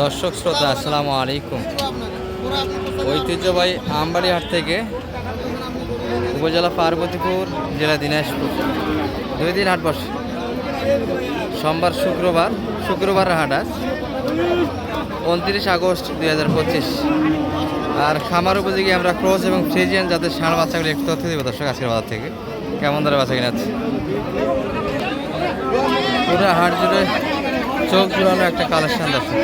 দর্শক শ্রোতা, আসসালামু আলাইকুম। ঐতিহ্যবাহী আমবাড়িহাট থেকে উপজেলা পার্বতীপুর, জেলা দিনাজপুর। দুই দিন হাট বসে সোমবার, শুক্রবার শুক্রবার হাট আজ। উনত্রিশ আগস্ট দুই হাজার পঁচিশ। আর খামার উপযোগী আমরা ক্রস এবং ফ্রিজিয়ান যাদের ষাঁড় বাচ্চাগুলি একটু তথ্য দেবো দর্শক আজকের বাজার থেকে। কেমন ধরে বাচ্চা কিনা আছে? পুরো হাট জুড়ে চোখ জুড়ানো একটা কালেকশন আছে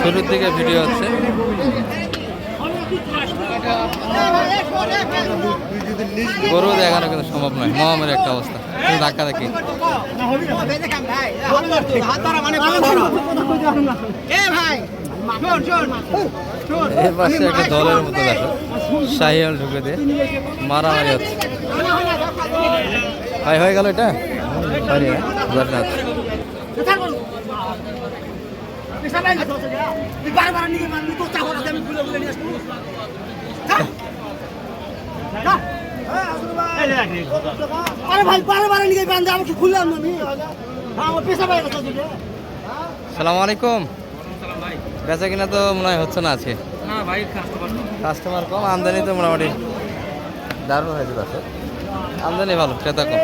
শুরুর দিকে ভিডিও হচ্ছে গরু দেখানো কিন্তু সম্ভব নয়, মহামের একটা অবস্থা। ধাক্কা দেখি। এর পাশে একটা দলের মতো দেখো। শাহিয়াল ঢুকে দিয়ে মারামারি হচ্ছে। ভাই, হয়ে গেল এটা? আরে ভাই বারে বারে নিয়ে বান্ধে আমাকে খুললাম না আমি। আমার পেশা পাই সালাম আলাইকুম। বেচা কিনা তো মনে হয় হচ্ছে না আজকে? ভাই কাস্টমার কাস্টমার কম আমদানি তো মোটামুটি দারুণ হয়েছে আমদানি ভালো ক্রেতা কম।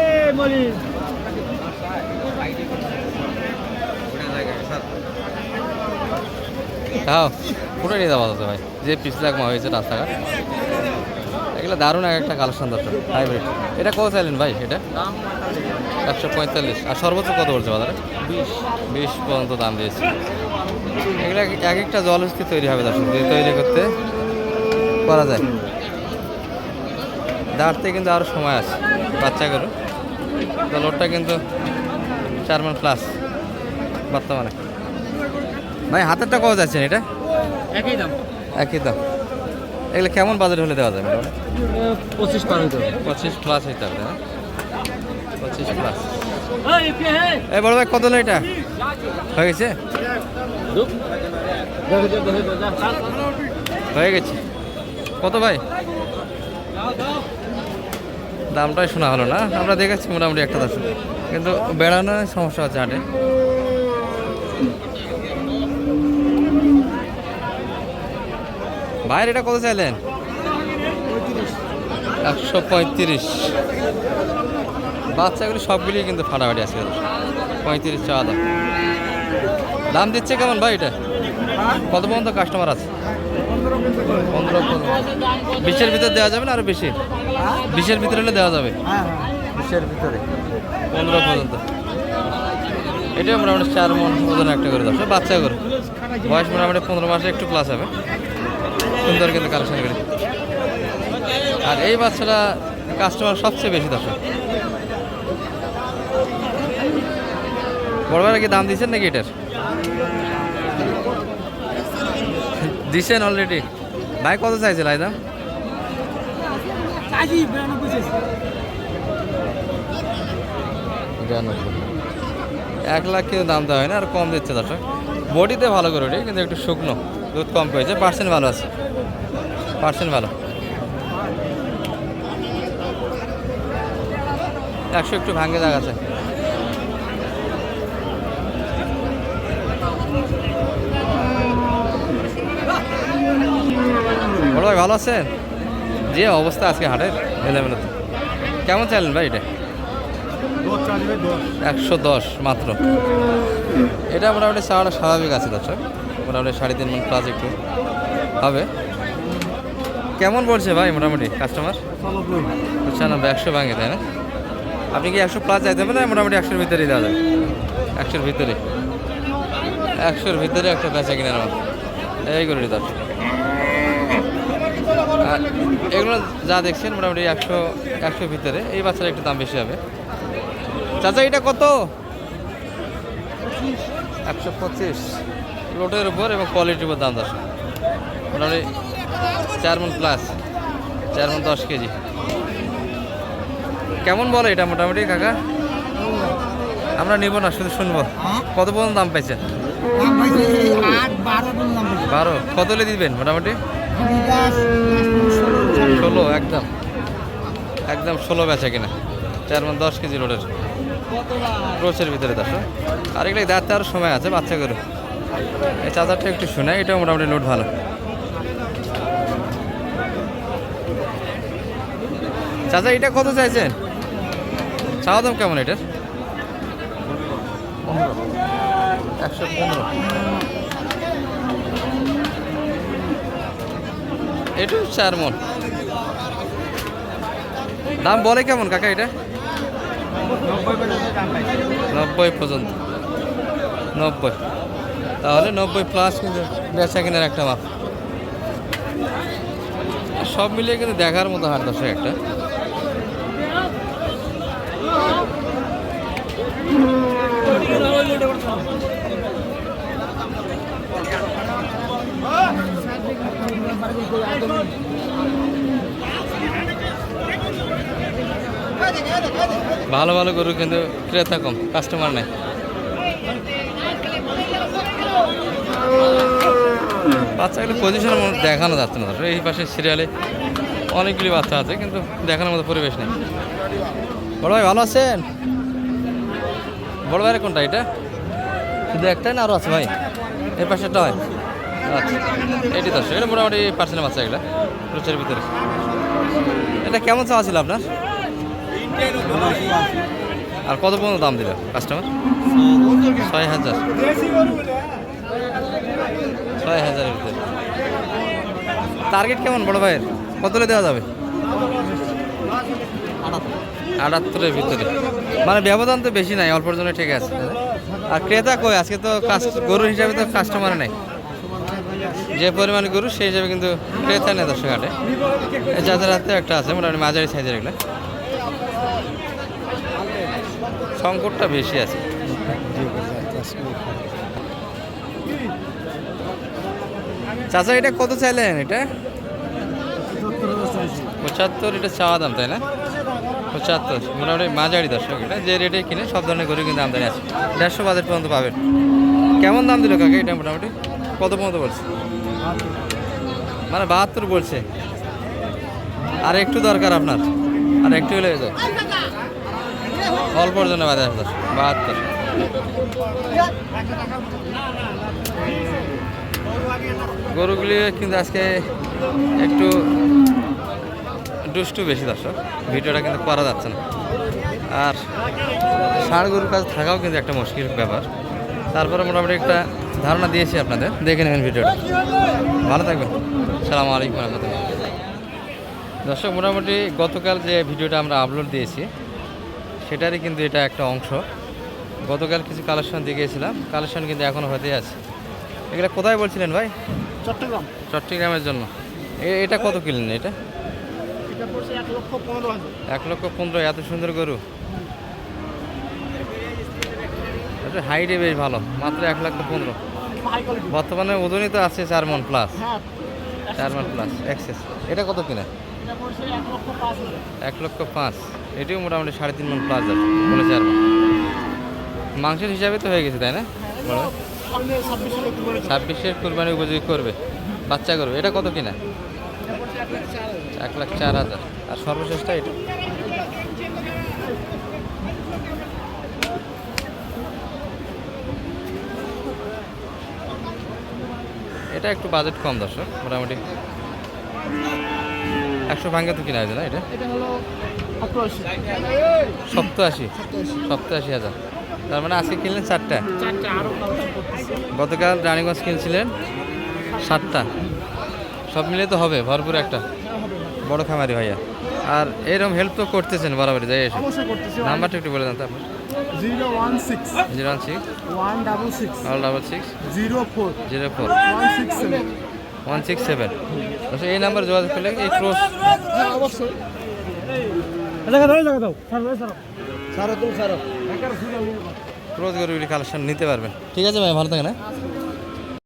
তাও পুরো নিয়ে যাওয়া যাচ্ছে ভাই। যে পিছলে একমা হয়েছে রাস্তাঘাট। এগুলো দারুণ এক একটা কালেকশন দর্শক হাইব্রিড এটা কত চাইলেন ভাই এটা? একশো পঁয়তাল্লিশ। আর সর্বোচ্চ কত পড়ছে বাজারে? বিশ। বিশ পর্যন্ত দাম দিয়েছে। এগুলো এক- এক একটা জলস্থির তৈরি হবে দর্শক যদি তৈরি করতে করা যায়। দাঁড়তে কিন্তু আরও সময় আছে বাচ্চা গরু। তো লোডটা কিন্তু চার মান প্লাস বর্তমানে। ভাই হাতেরটা কত যাচ্ছেন এটা? একই দাম। একই দাম। এগুলো কেমন বাজারে হলে দেওয়া যাবে? পঁচিশ পার হইতে পঁচিশ প্লাস হইতে হবে হ্যাঁ? পঁচিশ প্লাস এই বড় ভাই কত হলো এটা? হয়ে গেছে? হয়ে গেছে। কত ভাই? দামটাই শোনা হলো না। আমরা দেখেছি মোটামুটি একটা দশ কিন্তু বেড়ানোর সমস্যা হচ্ছে হাটে। ভাইয়ের এটা কত চাইলেন? একশো পঁয়ত্রিশ। বাচ্চাগুলি সবগুলি কিন্তু ফাটাফাটি আছে পঁয়ত্রিশ চাওয়া দাম। দাম দিচ্ছে কেমন ভাই এটা? কত পর্যন্ত কাস্টমার আছে? পনেরো পনেরো বিশের ভিতরে দেওয়া যাবে না আরও বেশি? বিশের ভিতরে হলে দেওয়া যাবে? বিশের ভিতরে। পনেরো পর্যন্ত। এটা মোটামুটি চার মন ওজন একটা করে দশ বাচ্চা করে বয়স মোটামুটি পনেরো মাসে একটু প্লাস হবে। সুন্দর কিন্তু কালেকশন করে। আর এই বাচ্চাটা কাস্টমার সবচেয়ে বেশি দর্শক। বড় কি দাম দিচ্ছেন নাকি এটার? দিচ্ছেন অলরেডি ভাই কত চাইছে লাই দাম? এক লাখ কিন্তু দাম দেওয়া হয় না আর কম দিচ্ছে দর্শক। বডিতে ভালো করে ওঠে কিন্তু একটু শুকনো। দুধ কম পেয়েছে পার্সেন্ট ভালো আছে। পার্সেন্ট ভালো। একশো একটু ভাঙে আছে। বড় ভাই ভালো আছেন যে অবস্থা আজকে হাটের এলেমেলে কেমন চাইলেন ভাই এটা? একশো দশ মাত্র। এটা মোটামুটি চাওয়াটা স্বাভাবিক আছে দর্শক। মোটামুটি সাড়ে তিন মন প্লাস একটু হবে। কেমন বলছে ভাই মোটামুটি কাস্টমার পঁচানব্বই। একশো ভাঙে তাই না? আপনি কি একশো প্লাস যাইতে হবে না মোটামুটি একশোর ভিতরেই দেওয়া যাবে একশোর ভিতরে একশোর ভিতরে একটা বেচা কিনে নেওয়া এই করে আর এগুলো যা দেখছেন মোটামুটি একশো একশোর ভিতরে এই বাচ্চার একটু দাম বেশি হবে। চাচা এটা কত? একশো পঁচিশ। লোটের উপর এবং কোয়ালিটির উপর দাম দশ। মোটামুটি চার মন প্লাস চার মন দশ কেজি। কেমন বলে এটা মোটামুটি কাকা? আমরা নিব না শুধু শুনব। কত পর্যন্ত দাম পাইছেন? বারো কত দিবেন মোটামুটি? ষোলো একদম। একদম ষোলো বেচা কিনা। চার মন দশ কেজি লোডের ক্রোচের ভিতরে দশ আর এগুলো দাঁড়তে আরও সময় আছে বাচ্চা করে এই চার্জারটা একটু শোনায় এটা মোটামুটি লোড ভালো। চাচা এটা কত চাইছেন? চাওয়া দাম কেমন এটার? একশো পনেরো। একটু চার মন। দাম বলে কেমন কাকা এটা? নব্বই পর্যন্ত। নব্বই। তাহলে নব্বই প্লাস কিন্তু বেচা কেনার একটা মাপ। সব মিলিয়ে কিন্তু দেখার মতো হাট দশক একটা। ভালো ভালো গরু কিন্তু ক্রেতা কম কাস্টমার নেই। বাচ্চাগুলো পজিশনের মতো দেখানো যাচ্ছে না এই পাশে সিরিয়ালে অনেকগুলি বাচ্চা আছে, কিন্তু দেখানোর মতো পরিবেশ নেই। বড় ভাই ভালো আছেন? বড় ভাইয়ের কোনটা এটা? শুধু একটাই না আরও আছে ভাই? এর পাশে একটা হয়। আচ্ছা এটি দশ এটা মোটামুটি পার্সেন্টের বাচ্চা এগুলো, রুচের ভিতরে। এটা কেমন চাওয়া ছিল আপনার? আর কত পর্যন্ত দাম দিল কাস্টমার ছয় হাজার। ছয় হাজারের ভিতরে। টার্গেট কেমন বড় ভাইয়ের? কতলে দেওয়া যাবে? আটাত্তরের ভিতরে। মানে ব্যবধান তো বেশি নাই, অল্পর জন্য ঠিক আছে। আর ক্রেতা কই? আজকে তো গরুর হিসাবে তো কাস্টমার নেই। যে পরিমাণ গরু সেই হিসাবে কিন্তু ক্রেতা নেই দর্শক হাটে। এই যাদের হাতে একটা আছে মোটামুটি মাঝারি সাইজের এগুলো। সংকটটা বেশি আছে। চাচা এটা কত চাইলেন এটা? পঁচাত্তর এটা চাওয়া দাম তাই না? পঁচাত্তর। মোটামুটি মাঝারি দর্শক এটা। যে রেটে কিনে সব ধরনের গরু কিন্তু আমদানি আছে। দেড়শো বাজার পর্যন্ত পাবেন। কেমন দাম দিল কাকা এটা মোটামুটি? কত পর্যন্ত বলছে? মানে বাহাত্তর বলছে। আর একটু দরকার আপনার। আর একটু হলে যায়। অল্পর জন্য বাজার দশ বাহাত্তর। গরুগুলি কিন্তু আজকে একটু দুষ্টু বেশি দর্শক। ভিডিওটা কিন্তু করা যাচ্ছে না। আর ষাঁড় গরুর কাছে থাকাও কিন্তু একটা মুশকিল ব্যাপার। তারপরে মোটামুটি একটা ধারণা দিয়েছি আপনাদের। দেখে নেবেন ভিডিওটা। ভালো থাকবেন। সালাম আলাইকুম রহমতুল্লাহ। দর্শক মোটামুটি গতকাল যে ভিডিওটা আমরা আপলোড দিয়েছি সেটারই কিন্তু এটা একটা অংশ। গতকাল কিছু কালেকশন দিয়ে গিয়েছিলাম কালেকশন কিন্তু এখনও হতে আছে। এগুলো কোথায় বলছিলেন ভাই? চট্টগ্রাম। চট্টগ্রামের জন্য। এ- এটা কত কিনলেন এটা? এক লক্ষ পনেরো এত সুন্দর গরু। এটা হাইটে বেশ ভালো মাত্র এক লক্ষ পনেরো। বর্তমানে ওজনই তো আছে চার মন প্লাস হ্যাঁ। চার মন প্লাস এক্সেস এটা কত কিনা? এক লক্ষ পাঁচ এটিও মোটামুটি সাড়ে তিন মন প্লাস যাচ্ছে বলে চার মন। মাংসের হিসাবে তো হয়ে গেছে তাই না? কুরবানি। ছাব্বিশের কোরবানি উপযোগী করবে। বাচ্চা করবে এটা কত কিনা এটা পড়ছে এক লাখ চার হাজার এক লাখ চার হাজার। আর সর্বশেষটা এটা। এটা একটু বাজেট কম দর্শক মোটামুটি। একশো ভাঙ্গে তো কিনা হয়েছে না এটা? অষ্টআশি সপ্তাশি সপ্তাশি সপ্তাশি হাজার। তার মানে আজকে কিনলেন চারটা? গতকাল রানীগঞ্জ কিনছিলেন সাতটা। সব মিলে তো হবে ভরপুর একটা। বড় খামারি ভাইয়া। আর এরকম হেল্প তো করতেছেন বরাবরই যাই এসে নাম্বারটা একটু বলে দেন তো আপনার। Zero one six. Zero one six? One double six. Double double six zero four. Zero four. One six seven. One six seven. এই নাম্বার যোগাযোগ করলে এই ক্রোস হ্যাঁ অবশ্যই। জায়গা দাও জায়গা দাও সারো সারো সারো তুমি সারো ক্রোস গরুগুলি কালেকশন নিতে পারবেন। ঠিক আছে ভাই ভালো থাকেন হ্যাঁ?